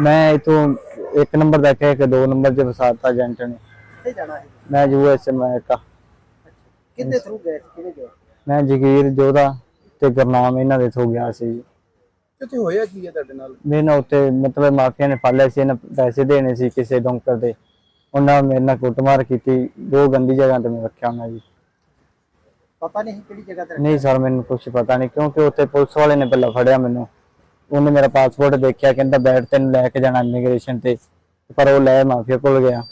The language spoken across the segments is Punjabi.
ਮੈਂ ਇਥੋਂ ਇੱਕ ਨੰਬਰ ਦਾ ਕਹਿ ਕੇ ਦੋ ਨੰਬਰ 'ਚ ਵਸਾਤਾ ਏਜੰਟ ਨੇ। ਕਿੱਥੇ ਜਾਣਾ ਹੈ? ਮੈਂ ਯੂਐਸ ਅਮਰੀਕਾ ਕਿੰਨੇ ਥਰੂ ਗਏ ਸੀ? ਕਿਹਨੇ ਗਏ? ਮੈਂ ਜਗੀਰ ਜੋਧਾ ਤੇ ਗੁਰਨਾਮ ਇਹਨਾਂ ਦੇ ਥਰੂ ਗਿਆ ਸੀ ਕਿਤੇ ਹੋਇਆ ਕੀ ਹੈ ਤੁਹਾਡੇ ਨਾਲ? ਮੇਰੇ ਨਾਲ ਉੱਤੇ ਮਤਲਬ ਮਾਫੀਆ ਨੇ ਫੜ ਲਿਆ ਸੀ ਇਹਨਾਂ ਪੈਸੇ ਦੇਣੇ ਸੀ ਕਿਸੇ ਡੋਂਕਰ ਦੇ। ਉਹਨਾਂ ਮੇਰੇ ਨਾਲ ਕੁੱਟਮਾਰ ਕੀਤੀ ਦੋ ਗੰਦੀ ਜਗ੍ਹਾ ਤੇ ਮੈਂ ਰੱਖਿਆ ਉਹਨਾਂ ਜੀ। ਪਤਾ ਨਹੀਂ ਕਿਹੜੀ ਜਗ੍ਹਾ ਤੇ ਨਹੀਂ ਸਰ ਮੈਨੂੰ ਕੁਝ ਪਤਾ ਨਹੀਂ ਕਿਉਂਕਿ ਉੱਥੇ ਪੁਲਿਸ ਵਾਲੇ ਨੇ ਪਹਿਲਾਂ ਫੜਿਆ ਮੈਨੂੰ। ਉਹਨੇ ਮੇਰਾ ਪਾਸਪੋਰਟ ਦੇਖਿਆ ਕਹਿੰਦਾ ਬੈਠ ਤੈਨੂੰ ਲੈ ਕੇ ਜਾਣਾ ਇਮੀਗ੍ਰੇਸ਼ਨ ਤੇ ਪਰ ਉਹ ਲੈ ਮਾਫੀਆ ਕੋਲ ਗਿਆ।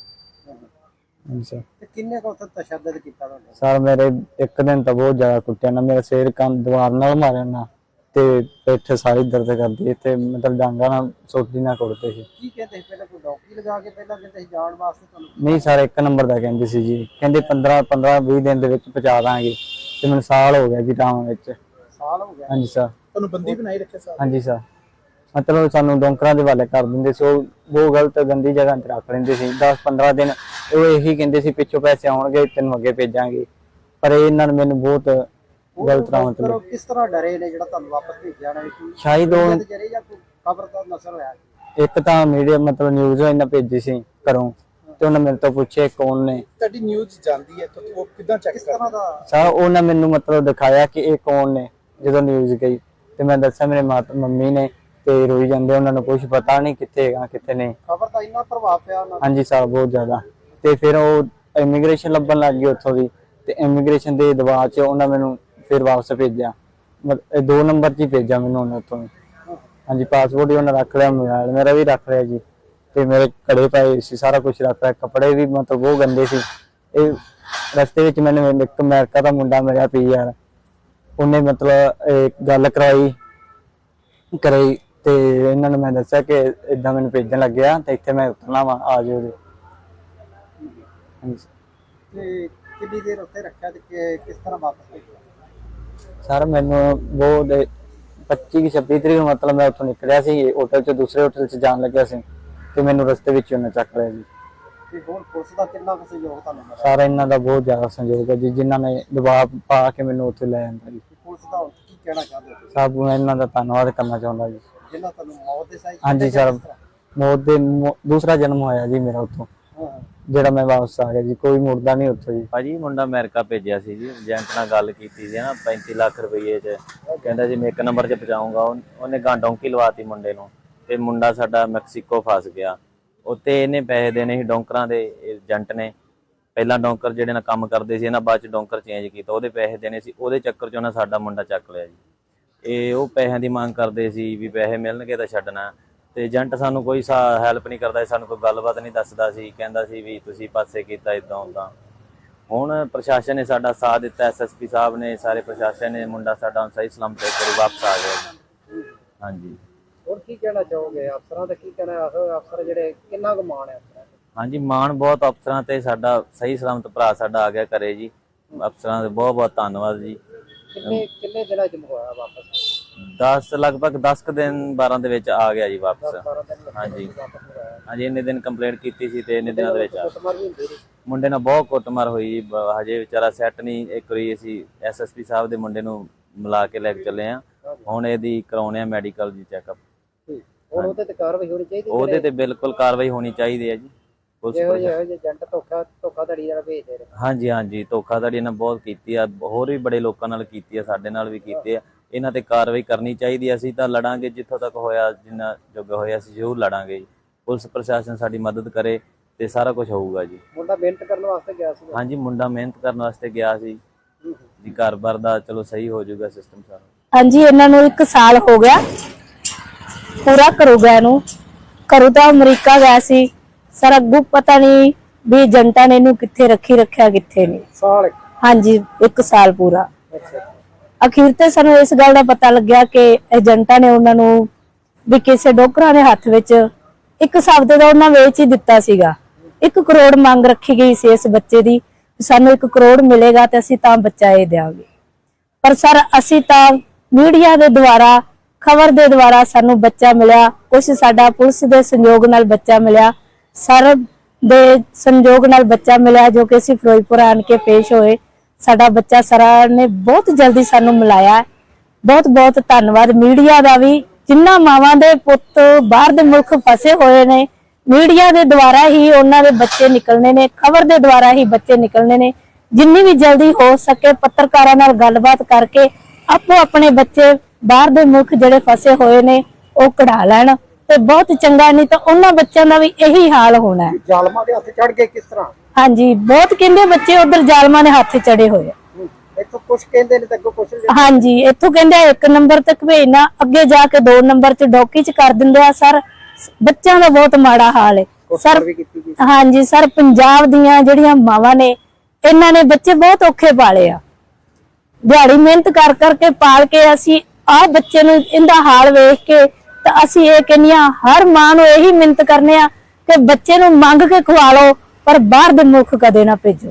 ਸਰ ਤੇ ਕਿੰਨੇ ਕੋ ਉੱਥੇ ਤਸ਼ੱਦਦ ਕੀਤਾ ਤੁਹਾਨੂੰ ਸਰ ਮੇਰੇ ਇੱਕ ਦਿਨ ਤਾਂ ਬਹੁਤ ਜ਼ਿਆਦਾ ਕੁੱਟਿਆ ਨਾ ਮੇਰਾ ਸਿਰ ਕੰਨ ਦੀਵਾਰ ਨਾਲ ਮਾਰਿਆ ਨਾ ਤੇ ਪਿੱਠ ਸਾਰੀ ਦਰਦ ਕਰਦੀ ਇੱਥੇ ਮਤਲਬ ਡਾਂਗਾ ਨਾਲ ਸੋਟੀ ਨਾਲ ਕੁੱਟਦੇ ਸੀ। ਕੀ ਕਹਿੰਦੇ ਸੀ? ਪਹਿਲਾਂ ਕੋਈ ਡੌਕੀ ਲਗਾ ਕੇ ਪਹਿਲਾਂ ਕਹਿੰਦੇ ਸੀ ਜਾਣ ਵਾਸਤੇ ਤੁਹਾਨੂੰ ਨਹੀਂ ਸਰ ਇੱਕ ਨੰਬਰ ਦਾ ਕਹਿੰਦੇ ਸੀ ਜੀ। ਕਹਿੰਦੇ 15 15 20 ਦਿਨ ਦੇ ਵਿੱਚ ਪਹੁੰਚਾ ਦਾਂਗੇ ਤੇ ਮੈਨੂੰ ਸਾਲ ਹੋ ਗਿਆ ਜੀ ਟਾਵਾਂ ਵਿੱਚ। ਸਾਲ ਹੋ ਗਿਆ। ਹਾਂਜੀ ਸਰ ਤੁਹਾਨੂੰ ਬੰਦੀ ਬਣਾਈ ਰੱਖਿਆ ਸਾਲ ਹਾਂਜੀ ਸਰ। ਮਤਲਬ ਸਾਨੂੰ ਡੋਂਕਰਾਂ ਦੇ ਵਾਲੇ ਕਰ ਦਿੰਦੇ ਸੀ। ਉਹ ਉਹ ਗਲਤ ਗੰਦੀ ਜਗ੍ਹਾ ਤੇ ਰੱਖ ਲੈਂਦੇ ਸੀ। 10 15 ਦਿਨ ਉਹ ਇਹੀ ਕਹਿੰਦੇ ਸੀ ਪਿੱਛੋਂ ਪੈਸੇ ਆਉਣਗੇ ਤੈਨੂੰ ਅੱਗੇ ਭੇਜਾਂਗੇ। ਪਰ ਇਹ ਇਹਨਾਂ ਨੇ ਮੈਨੂੰ ਬਹੁਤ ਗਲਤ ਰਾਹ ਤੇ ਕਰੋ ਕਿਸ ਤਰ੍ਹਾਂ ਡਰੇ ਨੇ ਜਿਹੜਾ ਤੁਹਾਨੂੰ ਵਾਪਸ ਭੇਜਿਆ ਨਾ ਸ਼ਾਇਦ ਉਹ ਜਰੇ ਜਾਂ ਕੋਈ ਖਬਰ ਦਾ ਨਸਲ ਹੋਇਆ? ਇੱਕ ਤਾਂ ਮੀਡੀਆ ਮਤਲਬ ਨਿਊਜ਼ ਇਹਨਾਂ ਭੇਜੀ ਸੀ ਘਰੋਂ। ਤੇ ਉਹਨਾਂ ਮੇਰੇ ਤੋਂ ਪੁੱਛੇ ਕੌਣ ਨੇ। ਤੁਹਾਡੀ ਨਿਊਜ਼ ਜਾਂਦੀ ਹੈ ਤਾਂ ਉਹ ਕਿਦਾਂ ਚੈੱਕ ਕਿਸ ਤਰ੍ਹਾਂ ਦਾ ਸਰ ਉਹਨਾਂ ਮੈਨੂੰ ਮਤਲਬ ਦਿਖਾਇਆ ਕਿ ਇਹ ਕੌਣ ਨੇ ਜਦੋਂ ਨਿਊਜ਼ ਗਈ। ਤੇ ਮੈਂ ਦੱਸਿਆ ਮੇਰੇ ਮਾਤਾ ਮੰਮੀ ਨੇ ਤੇ ਰੋਈ ਜਾਂਦੇ ਉਹਨਾਂ ਨੂੰ ਕੁਝ ਪਤਾ ਨਹੀਂ ਕਿੱਥੇ ਹੈਗਾ ਕਿੱਥੇ ਨਹੀਂ। ਖਬਰ ਦਾ ਇੰਨਾ ਪ੍ਰਭਾਵ ਪਿਆ ਉਹਨਾਂ ਹਾਂਜੀ ਸਰ ਬਹੁਤ ਜ਼ਿਆਦਾ। ਤੇ ਫਿਰ ਉਹ ਇਮੀਗ੍ਰੇਸ਼ਨ ਲੱਭਣ ਲੱਗ ਗਈ ਉੱਥੋਂ ਦੀ। ਤੇ ਇਮੀਗ੍ਰੇਸ਼ਨ ਦੇ ਦਬਾਅ 'ਚ ਉਹਨਾਂ ਮੈਨੂੰ ਫਿਰ ਵਾਪਸ ਭੇਜਿਆ। ਮਤ- ਇਹ ਦੋ ਨੰਬਰ 'ਚ ਹੀ ਭੇਜਿਆ ਮੈਨੂੰ ਉਹਨੇ ਦੀ। ਹਾਂਜੀ ਪਾਸਪੋਰਟ ਵੀ ਉਹਨਾਂ ਰੱਖ ਲਿਆ ਮੋਬਾਈਲ ਮੇਰਾ ਵੀ ਰੱਖ ਲਿਆ ਜੀ। ਤੇ ਮੇਰੇ ਘੜੇ ਪਏ ਸੀ ਸਾਰਾ ਕੁਝ ਰੱਖ ਲਿਆ ਕੱਪੜੇ ਵੀ ਮਤਲਬ ਬਹੁਤ ਗੰਦੇ ਸੀ। ਇਹ ਰਸਤੇ ਵਿੱਚ ਮੈਨੂੰ ਇੱਕ ਅਮਰੀਕਾ ਦਾ ਮੁੰਡਾ ਮਿਲਿਆ ਪੀ ਯਾਰ ਉਹਨੇ ਮਤਲਬ ਇਹ ਗੱਲ ਕਰਾਈ ਕਰਾਈ ਤੇ ਇਹਨਾਂ ਨੂੰ ਮੈਂ ਦੱਸਿਆ ਕਿ ਇਦਾਂ ਮੈਨੂੰ ਭੇਜਣ ਲੱਗਿਆ ਤੇ ਇੱਥੇ ਮੈਂ ਉਤਰਨਾ ਵਾ ਆ ਜਾਓ ਜੀ। ਤੇ ਕਿੰਨੀ ਦੇਰ ਉੱਥੇ ਰੱਖਿਆ ਤੇ ਕਿ- ਕਿਸ ਤਰ੍ਹਾਂ ਵਾਪਸ ਭੇਜਿਆ ਸਰ ਮੈਨੂੰ ਬਹੁਤ 25 ਕਿ 26 ਤਰੀਕ ਨੂੰ ਮਤਲਬ ਮੈਂ ਉੱਥੋਂ ਨਿਕਲਿਆ ਸੀ ਹੋਟਲ ਚ ਦੂਸਰੇ ਹੋਟਲ ਚ ਜਾਣ ਲੱਗਿਆ ਸੀ ਤੇ ਮੈਨੂੰ ਰਸਤੇ ਵਿੱਚ ਹੀ ਉਹਨੇ ਚੱਕ ਲਿਆ ਜੀ। ਤੇ ਹੁਣ ਪੁਲਿਸ ਦਾ ਕਿੰਨਾ ਕੁ ਸਹਿਯੋਗ ਤੁਹਾਨੂੰ ਮਿਲਿਆ? ਸਾਰਾ ਇਹਨਾਂ ਦਾ ਬਹੁਤ ਜ਼ਿਆਦਾ ਸੰਯੋਗ ਹੈ ਜੀ ਜਿਨ੍ਹਾਂ ਨੇ ਦਬਾਅ ਪਾ ਕੇ ਮੈਨੂੰ ਉੱਥੇ ਲੈ ਜਾਂਦਾ ਜੀ। ਪੁਲਿਸ ਦਾ ਕੀ ਕਹਿਣਾ ਚਾਹੁੰਦੇ ਹੋ ਤੁਸੀਂ? ਸਭ ਮੈਂ ਇਹਨਾਂ ਦਾ ਧੰਨਵਾਦ ਕਰਨਾ ਚਾਹੁੰਦਾ ਜੀ। ਜਿਨ੍ਹਾਂ ਤੁਹਾਨੂੰ ਮੌਤ ਦੇ ਸਾਈ ਹਾਂਜੀ ਸਰ ਮੌਤ ਦੇ ਮੌ- ਦੂਸਰਾ ਜਨਮ ਹੋਇਆ ਜੀ ਮੇਰਾ ਉੱਥੋਂ ਹਾਂ। ਜਿਹੜਾ ਮੈਂ ਵਾਪਸ ਆ ਗਿਆ ਜੀ ਕੋਈ ਮੁੜਦਾ ਨਹੀਂ ਉੱਥੋਂ ਜੀ। ਭਾਜੀ ਮੁੰਡਾ ਅਮਰੀਕਾ ਭੇਜਿਆ ਸੀ ਜੀ ਏਜੰਟ ਨਾਲ ਗੱਲ ਕੀਤੀ ਸੀ ਨਾ 35 ਲੱਖ ਰੁਪਏ 'ਚ। ਕਹਿੰਦਾ ਜੀ ਮੈਂ ਇੱਕ ਨੰਬਰ 'ਚ ਪਹੁੰਚਾਊਂਗਾ ਉਹਨ- ਉਹਨੇ ਗਾਂ ਡੌਂਕੀ ਲਵਾਤੀ ਮੁੰਡੇ ਨੂੰ ਤੇ ਮੁੰਡਾ ਸਾਡਾ ਮੈਕਸੀਕੋ ਫਸ ਗਿਆ। ਉੱਤੇ ਇਹਨੇ ਪੈਸੇ ਦੇਣੇ ਸੀ, ਡੌਂਕਰਾਂ ਦੇ ਏਜੰਟ ਨੇ। ਪਹਿਲਾਂ ਡੌਂਕਰ ਜਿਹੜੇ ਨਾਲ ਕੰਮ ਕਰਦੇ ਸੀ, ਇਹਨਾਂ ਬਾਅਦ ਚ ਡੌਂਕਰ ਚੇਂਜ ਕੀਤਾ। ਉਹਦੇ ਪੈਸੇ ਦੇਣੇ ਸੀ, ਉਹਦੇ ਚੱਕਰ 'ਚ ਉਹਨਾਂ ਸਾਡਾ ਮੁੰਡਾ ਚੱਕ ਲਿਆ ਜੀ। ਇਹ ਉਹ ਪੈਸਿਆਂ ਦੀ ਮੰਗ ਕਰਦੇ ਸੀ ਵੀ ਪੈਸੇ ਮਿਲਣਗੇ ਤਾਂ ਛੱਡਣਾ। ਤੇ ਏਜੰਟ ਸਾਨੂੰ ਕੋਈ ਹੈਲਪ ਨਹੀਂ ਕਰਦਾ ਸੀ, ਸਾਨੂੰ ਕੋਈ ਗੱਲਬਾਤ ਨਹੀਂ ਦੱਸਦਾ ਸੀ। ਕਹਿੰਦਾ ਸੀ ਵੀ ਤੁਸੀਂ ਪਾਸੇ ਕੀਤਾ ਇਦਾਂ ਉਦਾਂ ਹੁਣ ਪ੍ਰਸ਼ਾਸਨ ਨੇ ਸਾਡਾ ਸਾਥ ਦਿੱਤਾ ਐਸਐਸਪੀ ਸਾਹਿਬ ਨੇ, ਸਾਰੇ ਪ੍ਰਸ਼ਾਸਨ ਨੇ, ਮੁੰਡਾ ਸਾਡਾ ਸਹੀ ਸਲਾਮਤ ਇੱਕ ਵਾਪਸ ਆ ਗਿਆ ਹਾਂਜੀ। ਹੋਰ ਕੀ ਕਹਿਣਾ ਚਾਹੋਗੇ? ਅਫਸਰਾਂ ਦਾ ਕੀ ਕਹਿਣਾ? ਹੈ ਅਫਸਰ ਜਿਹੜੇ ਕਿੰਨਾ ਕੁ ਮਾਣ ਹੈ ਅਫਸਰਾਂ ਤੇ? ਹਾਂਜੀ ਮਾਣ ਬਹੁਤ ਅਫਸਰਾਂ ਤੇ ਸਾਡਾ ਸਹੀ ਸਲਾਮਤ ਭਰਾ ਸਾਡਾ ਆ ਗਿਆ ਘਰੇ ਜੀ। ਅਫਸਰਾਂ ਦੇ ਬਹੁਤ ਬਹੁਤ ਧੰਨਵਾਦ ਜੀ। ਕਿੰਨੇ ਕਿੰਨੇ ਦਿਨਾਂ ਚ ਹੋਇਆ ਵਾਪਸ? 10 ਲਗਭਗ 10 ਕੁ ਦਿਨ 12 ਦੇ ਵਿੱਚ ਆ ਗਿਆ ਜੀ ਵਾਪਸ। 12 ਦਿਨ ਲੱਗੇ ਹਾਂਜੀ। ਵਾਪਸ ਹਾਂਜੀ ਇੰਨੇ ਦਿਨ ਕੰਪਲੇਂਟ ਕੀਤੀ ਸੀ ਤੇ ਇੰਨੇ ਦਿਨਾਂ ਦੇ ਵਿੱਚ ਆ। ਕੁੱਟਮਾਰ ਵੀ ਹੁੰਦੀ ਰਹੀ ਮੁੰਡੇ ਨਾਲ ਬਹੁਤ ਕੁੱਟਮਾਰ ਹੋਈ ਜੀ। ਬ- ਹਜੇ ਵਿਚਾਰਾ ਸੈੱਟ ਨਹੀਂ ਇੱਕ ਵਾਰੀ ਅਸੀਂ ਐਸਐਸਪੀ ਸਾਹਿਬ ਦੇ ਮੁੰਡੇ ਨੂੰ ਮਿਲਾ ਕੇ ਲੈ ਕੇ ਚੱਲੇ ਆ ਹੁਣ ਇਹਦੀ ਕਰਾਉਣੇ ਆ ਮੈਡੀਕਲ ਦੀ ਚੈੱਕਅਪ। ਹੁਣ ਉਹਦੇ ਤੇ ਕਾਰਵਾਈ ਹੋਣੀ ਚਾਹੀਦੀ ਉਹਦੇ ਤੇ ਬਿਲਕੁਲ ਕਾਰਵਾਈ ਹੋਣੀ ਚਾਹੀਦੀ ਹੈ ਜੀ ਪੁਲਿਸ ਜਿਹੋ ਪ੍ਰਸ਼ਾਸਨ- ਜਿਹੇ ਏਜੰਟ ਧੋਖਾ ਧੋਖਾਧੜੀ ਜਿਹੜਾ ਭੇਜਦੇ ਨੇ। ਹਾਂਜੀ ਹਾਂਜੀ ਧੋਖਾਧੜੀ ਇਹਨਾਂ ਬਹੁਤ ਕੀਤੀ ਆ ਹੋਰ ਵੀ ਬੜੇ ਲੋਕਾਂ ਨਾਲ ਕੀਤੀ ਆ ਸਾਡੇ ਨਾਲ ਵੀ ਕੀਤੀ ਆ। ਇਹਨਾਂ ਤੇ ਕਾਰਵਾਈ ਕਰਨੀ ਚਾਹੀਦੀ ਆ। ਅਸੀਂ ਤਾਂ ਲੜਾਂਗੇ ਜਿੱਥੋਂ ਤੱਕ ਹੋਇਆ ਜਿੰਨਾ ਜੋਗਾ ਹੋਇਆ ਅਸੀਂ ਜ਼ਰੂਰ ਲੜਾਂਗੇ ਜੀ। ਪੁਲਿਸ ਪ੍ਰਸ਼ਾਸਨ ਸਾਡੀ ਮਦਦ ਕਰੇ ਤੇ ਸਾਰਾ ਕੁਝ ਹੋਊਗਾ ਜੀ। ਮੁੰਡਾ ਮਿਹਨਤ ਕਰਨ ਵਾਸਤੇ ਗਿਆ ਸੀ। ਹਾਂਜੀ ਮੁੰਡਾ ਮਿਹਨਤ ਕਰਨ ਵਾਸਤੇ ਗਿਆ ਸੀ। ਜੀ ਘਰ-ਬਾਰ ਦਾ ਚਲੋ ਸਹੀ ਹੋ ਜਾਊਗਾ ਸਿਸਟਮ ਸਾਰਾ। ਹਾਂਜੀ ਇਹਨਾਂ ਨੂੰ 1 ਸਾਲ ਹੋ ਗਿਆ। ਪੂਰਾ ਘਰੋਂ ਗਿਆ ਨੂੰ ਘਰੋਂ ਤਾਂ ਅਮਰੀਕਾ ਗਿਆ ਸੀ। ਸਰ ਅੱਗੋਂ ਪਤਾ ਨਹੀਂ ਵੀ ਏਜੰਟਾਂ ਨੇ ਇਹਨੂੰ ਕਿੱਥੇ ਰੱਖੀ ਰੱਖਿਆ ਕਿੱਥੇ ਨਹੀਂ। ਸਾਲ। ਹਾਂਜੀ 1 ਸਾਲ ਪੂਰਾ। ਅਖੀਰ ਤੇ ਸਾਨੂੰ ਇਸ ਗੱਲ ਦਾ ਪਤਾ ਲੱਗਿਆ ਕਿ ਏਜੰਟਾਂ ਨੇ ਉਹਨਾਂ ਨੂੰ ਵੀ ਕਿਸੇ ਡੋਕਰਾਂ ਦੇ ਹੱਥ ਵਿੱਚ ਇੱਕ ਸ਼ਬਦ ਦਾ ਉਹਨਾਂ ਵੇਚ ਹੀ ਦਿੱਤਾ ਸੀਗਾ। 1 ਕਰੋੜ ਮੰਗ ਰੱਖੀ ਗਈ ਸੀ ਇਸ ਬੱਚੇ ਦੀ ਸਾਨੂੰ 1 ਕਰੋੜ ਮਿਲੇਗਾ ਤੇ ਅਸੀਂ ਤਾਂ ਬੱਚਾ ਇਹ ਦੇਵਾਂਗੇ ਪਰ ਸਰ ਅਸੀਂ ਤਾਂ ਮੀਡੀਆ ਦੇ ਦੁਆਰਾ ਖਬਰ ਦੇ ਦੁਆਰਾ ਸਾਨੂੰ ਬੱਚਾ ਮਿਲਿਆ ਕੁਝ ਸਾਡਾ ਪੁਲਿਸ ਦੇ ਸੰਯੋਗ ਨਾਲ ਬੱਚਾ ਮਿਲਿਆ, ਸਰ ਦੇ ਸੰਯੋਗ ਨਾਲ ਬੱਚਾ ਮਿਲਿਆ ਜੋ ਕਿ ਅਸੀਂ ਫਿਰੋਜ਼ਪੁਰ ਆਣ ਕੇ ਪੇਸ਼ ਹੋਏ। ਸਾਡਾ ਬੱਚਾ ਸਰਾਂ ਨੇ ਬਹੁਤ ਜਲਦੀ ਸਾਨੂੰ ਮਿਲਾਇਆ। ਬਹੁਤ ਬਹੁਤ ਧੰਨਵਾਦ। ਮੀਡੀਆ ਦਾ ਵੀ ਜਿਨ੍ਹਾਂ ਮਾਵਾਂ ਦੇ ਪੁੱਤ ਬਾਹਰ ਦੇ ਮੁਲਕ ਫਸੇ ਹੋਏ ਨੇ, ਮੀਡੀਆ ਦੇ ਦੁਆਰਾ ਹੀ ਉਹਨਾਂ ਦੇ ਬੱਚੇ ਨਿਕਲਣੇ ਨੇ, ਖਬਰ ਦੇ ਦੁਆਰਾ ਹੀ ਬੱਚੇ ਨਿਕਲਣੇ ਨੇ। ਜਿੰਨੀ ਵੀ ਜਲਦੀ ਹੋ ਸਕੇ ਪੱਤਰਕਾਰਾਂ ਨਾਲ ਗੱਲਬਾਤ ਕਰਕੇ ਆਪੋ ਆਪਣੇ ਬੱਚੇ ਬਾਹਰ ਦੇ ਮੁਲਕ ਜਿਹੜੇ ਫਸੇ ਹੋਏ ਨੇ ਉਹ ਕਢਾ ਲੈਣ ਤੇ ਬਹੁਤ ਚੰਗਾ ਨਹੀਂ ਤਾਂ ਉਹਨਾਂ ਬੱਚਿਆਂ ਦਾ ਵੀ ਇਹੀ ਹਾਲ ਹੋਣਾ ਹੈ। ਜ਼ਾਲਮਾਂ ਦੇ ਹੱਥ ਚੜ ਗਏ ਕਿਸ ਤਰ੍ਹਾਂ? ਹਾਂਜੀ ਬਹੁਤ ਕਹਿੰਦੇ ਬੱਚੇ ਉਧਰ ਜ਼ਾਲਮਾਂ ਦੇ ਹੱਥ ਚੜੇ ਹੋਏ ਆ। ਇੱਥੋਂ ਕੁਝ ਕਹਿੰਦੇ ਨੇ ਤੇ ਅੱਗੋਂ ਕੁਝ ਹਾਂਜੀ ਇੱਥੋਂ ਕਹਿੰਦੇ ਆ ਇੱਕ ਨੰਬਰ ਤੱਕ ਭੇਜਣਾ ਅੱਗੇ ਜਾ ਕੇ ਦੋ ਨੰਬਰ ਚ ਡੌਕੀ ਚ ਕਰ ਦਿੰਦੇ ਆ ਸਰ ਬੱਚਿਆਂ ਦਾ ਬਹੁਤ ਮਾੜਾ ਹਾਲ ਹੈ। ਸਰ ਹਾਂਜੀ ਸਰ ਪੰਜਾਬ ਦੀਆਂ ਜਿਹੜੀਆਂ ਮਾਵਾਂ ਨੇ ਇਹਨਾਂ ਨੇ ਬੱਚੇ ਬਹੁਤ ਔਖੇ ਪਾਲੇ ਆ। ਦਿਹਾੜੀ ਮਿਹਨਤ ਕਰ ਕਰਕੇ ਪਾਲ ਕੇ ਅਸੀਂ ਆਹ ਬੱਚੇ ਨੂੰ ਇਹਦਾ ਹਾਲ ਵੇਖ ਕੇ ਤਾਂ ਅਸੀਂ ਇਹ ਕਹਿੰਦੀਆਂ ਹਰ ਮਾਂ ਨੂੰ ਇਹੀ ਮਿਹਨਤ ਕਰਨੇ ਆ ਕਿ ਬੱਚੇ ਨੂੰ ਮੰਗ ਕੇ ਖਵਾ ਲਓ ਪਰ ਬਾਹਰ ਦੇ ਮੁਲਕ ਕਦੇ ਨਾ ਭੇਜੋ।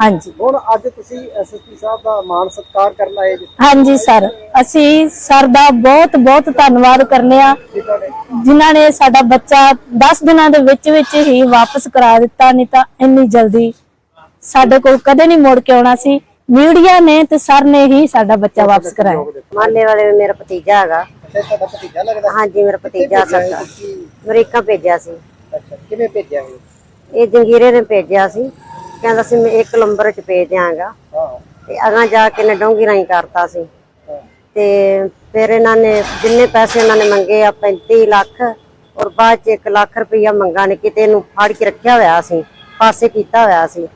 ਹਾਂਜੀ। ਹੁਣ ਅੱਜ ਤੁਸੀਂ ਐਸਐਸਪੀ ਸਾਹਿਬ ਦਾ ਮਾਣ ਸਤਿਕਾਰ ਕਰਨ ਆਏ ਜੀ। ਹਾਂਜੀ ਸਰ ਅਸੀਂ ਸਰ ਦਾ ਬਹੁਤ ਬਹੁਤ ਧੰਨਵਾਦ ਕਰਨੇ ਆ। ਜਿਨ੍ਹਾਂ ਨੇ ਸਾਡਾ ਬੱਚਾ 10 ਦਿਨਾਂ ਦੇ ਵਿੱਚ ਵਿੱਚ ਹੀ ਵਾਪਸ ਕਰਾ ਦਿੱਤਾ ਨਹੀਂ ਤਾਂ ਇੰਨੀ ਜਲਦੀ ਸਾਡੇ ਕੋਲ ਕਦੇ ਨਹੀਂ ਮੁੜ ਕੇ ਆਉਣਾ ਸੀ। ਮੀਡੀਆ ਨੇ ਤੇ ਸਰ ਨੇ ਹੀ ਸਾਡਾ ਬੱਚਾ ਵਾਪਸ ਕਰਾਇਆ। ਮਾਲੇ ਵਾਲੇ ਮੇਰਾ ਭਤੀਜਾ ਹੈਗਾ। ਅੱਛਾ ਤੁਹਾਡਾ ਭਤੀਜਾ ਲੱਗਦਾ? ਹਾਂਜੀ ਮੇਰਾ ਭਤੀਜਾ ਸਕਦਾ ਅਮਰੀਕਾ ਭੇਜਿਆ ਸੀ। ਅੱਛਾ ਕਿਵੇਂ ਭੇਜਿਆ ਇਹ ਜੰਗੀਰੇ ਨੇ ਭੇਜਿਆ ਸੀ। ਕਹਿੰਦਾ ਸੀ ਮੈਂ ਇੱਕ ਨੰਬਰ ਚ ਭੇਜ ਦਿਆਂਗਾ। ਹਾਂ। ਤੇ ਅਗਾਂ ਜਾ ਕੇ ਨੇ ਡੋਂਗੀ ਰਾਈ ਕਰਤਾ ਸੀ। ਤੇ ਫਿਰ ਇਹਨਾਂ ਨੇ ਜਿੰਨੇ ਪੈਸੇ ਇਹਨਾਂ ਨੇ ਮੰਗੇ ਆ 35 ਲੱਖ ਔਰ ਬਾਅਦ ਚ 1 ਲੱਖ ਰੁਪਈਆ ਮੰਗਾ ਨੇ ਕਿਤੇ ਇਹਨੂੰ ਫੜ ਕੇ ਰੱਖਿਆ ਹੋਇਆ ਸੀ ਪਾਸੇ ਕੀਤਾ ਹੋਇਆ ਸੀ।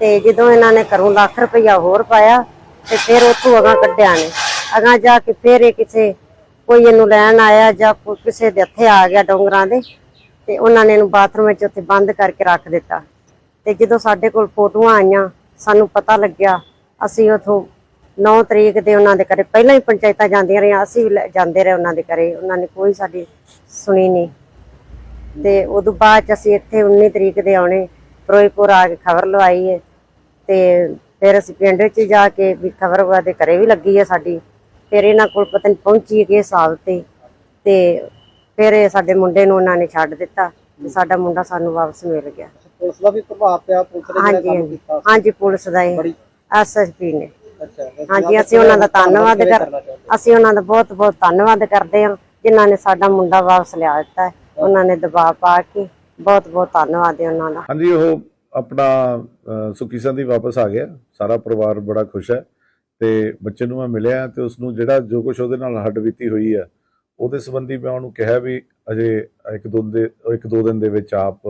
ਤੇ ਜਦੋਂ ਇਹਨਾਂ ਨੇ ਘਰੋਂ ਲੱਖ ਰੁਪਇਆ ਹੋਰ ਪਾਇਆ ਤੇ ਫਿਰ ਉੱਥੋਂ ਅਗਾਂ ਕੱਢਿਆ ਨੇ। ਅਗਾਂ ਜਾ ਕੇ ਫਿਰ ਇਹ ਕਿਸੇ ਕੋਈ ਇਹਨੂੰ ਲੈਣ ਆਇਆ ਜਾਂ ਕੋਈ ਕਿਸੇ ਦੇ ਹੱਥੇ ਆ ਗਿਆ ਡੋਂਗਰਾਂ ਦੇ ਤੇ ਉਹਨਾਂ ਨੇ ਇਹਨੂੰ ਬਾਥਰੂਮ ਵਿੱਚ ਉੱਥੇ ਬੰਦ ਕਰਕੇ ਰੱਖ ਦਿੱਤਾ। ਤੇ ਜਦੋਂ ਸਾਡੇ ਕੋਲ ਫੋਟੋਆਂ ਆਈਆਂ, ਸਾਨੂੰ ਪਤਾ ਲੱਗਿਆ, ਅਸੀਂ ਉਥੋਂ 9 ਤਰੀਕ ਦੇ ਉਹਨਾਂ ਦੇ ਘਰੇ, ਪਹਿਲਾਂ ਹੀ ਪੰਚਾਇਤਾਂ ਜਾਂਦੀਆਂ ਰਹੀਆਂ, ਅਸੀਂ ਵੀ ਲੈ- ਜਾਂਦੇ ਰਹੇ ਉਹਨਾਂ ਦੇ ਘਰੇ, ਉਹਨਾਂ ਨੇ ਕੋਈ ਸਾਡੀ ਸੁਣੀ ਨਹੀਂ ਤੇ ਉਦੋਂ ਬਾਅਦ ਚ ਅਸੀਂ ਇੱਥੇ 19 ਤਰੀਕ ਦੇ ਆਉਣੇ, ਫਿਰੋਜ਼ਪੁਰ ਆ ਕੇ ਖਬਰ ਲਵਾਈ ਹੈ ਤੇ ਫਿਰ ਅਸੀਂ ਪਿੰਡ ਵਿੱਚ ਜਾ ਕੇ ਵੀ ਖਬਰ ਉਹਦੇ ਦੇ ਘਰੇ ਵੀ ਲੱਗੀ ਹੈ ਸਾਡੀ। ਫਿਰ ਇਹਨਾਂ ਕੋਲ ਪਤਾ ਨਹੀਂ ਪਹੁੰਚੀ ਕਿ ਹਿਸਾਬ ਤੇ। ਤੇ ਫਿਰ ਇਹ ਸਾਡੇ ਮੁੰਡੇ ਨੂੰ ਉਹਨਾਂ ਨੇ ਛੱਡ ਦਿੱਤਾ ਤੇ ਸਾਡਾ ਮੁੰਡਾ ਸਾਨੂੰ ਵਾਪਸ ਮਿਲ ਗਿਆ। ਪੁਲਿਸ ਦਾ ਵੀ ਪ੍ਰਭਾਵ ਪਿਆ ਪੁਲਿਸ ਨੇ ਜਿਹੜਾ ਹਾਂਜੀ ਕੰਮ ਹਾਂਜੀ। ਕੀਤਾ? ਹਾਂਜੀ ਪੁਲਿਸ ਦਾ ਇਹ ਐਸਐਸਪੀ ਨੇ। ਅੱਛਾ ਵੈਸੇ ਹਾਂਜੀ ਅਸੀਂ ਉਹਨਾਂ ਦਾ ਧੰਨਵਾਦ ਕਰ ਅਸੀਂ ਉਹਨਾਂ ਦਾ ਬਹੁਤ ਬਹੁਤ ਧੰਨਵਾਦ ਕਰਦੇ ਹਾਂ ਜਿਨ੍ਹਾਂ ਨੇ ਸਾਡਾ ਮੁੰਡਾ ਵਾਪਸ ਲਿਆ ਦਿੱਤਾ ਹੈ। ਉਹਨਾਂ ਨੇ ਦਬਾਅ ਪਾ ਕੇ ਬਹੁਤ ਬਹੁਤ ਧੰਨਵਾਦ ਹੈ ਉਹਨਾਂ ਦਾ। ਹਾਂਜੀ ਉਹ ਆਪਣਾ ਅਹ, ਸੁੱਖੀ ਸੰਦੀ ਵਾਪਸ ਆ ਗਿਆ। ਸਾਰਾ ਪਰਿਵਾਰ ਬੜਾ ਖੁਸ਼ ਹੈ ਤੇ ਬੱਚੇ ਨੂੰ ਮੈਂ ਮਿਲਿਆ ਤੇ ਉਸ ਨੂੰ ਜਿਹੜਾ ਜੋ ਕੁਝ ਉਹਦੇ ਨਾਲ ਹੱਡ ਬੀਤੀ ਹੋਈ ਹੈ ਉਹਦੇ ਸੰਬੰਧੀ ਮੈਂ ਉਹਨੂੰ ਕਿਹਾ ਵੀ ਅਜੇ ਇੱਕ ਦੋ ਦੇ ਇੱਕ ਦੋ ਦਿਨ ਦੇ ਵਿੱਚ ਆਪ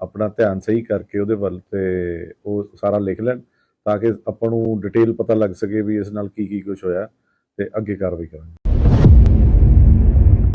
ਆਪਣਾ ਧਿਆਨ ਸਹੀ ਕਰਕੇ ਉਹਦੇ ਵੱਲ ਤੇ ਉਹ ਸਾਰਾ ਲਿਖ ਲੈਣ ਤਾਂ ਕਿ ਆਪਾਂ ਨੂੰ ਡਿਟੇਲ ਪਤਾ ਲੱਗ ਸਕੇ ਵੀ ਇਸ ਨਾਲ ਕੀ ਕੀ ਕੁਝ ਹੋਇਆ ਤੇ ਅੱਗੇ ਕਾਰਵਾਈ ਕਰਾਂਗੇ।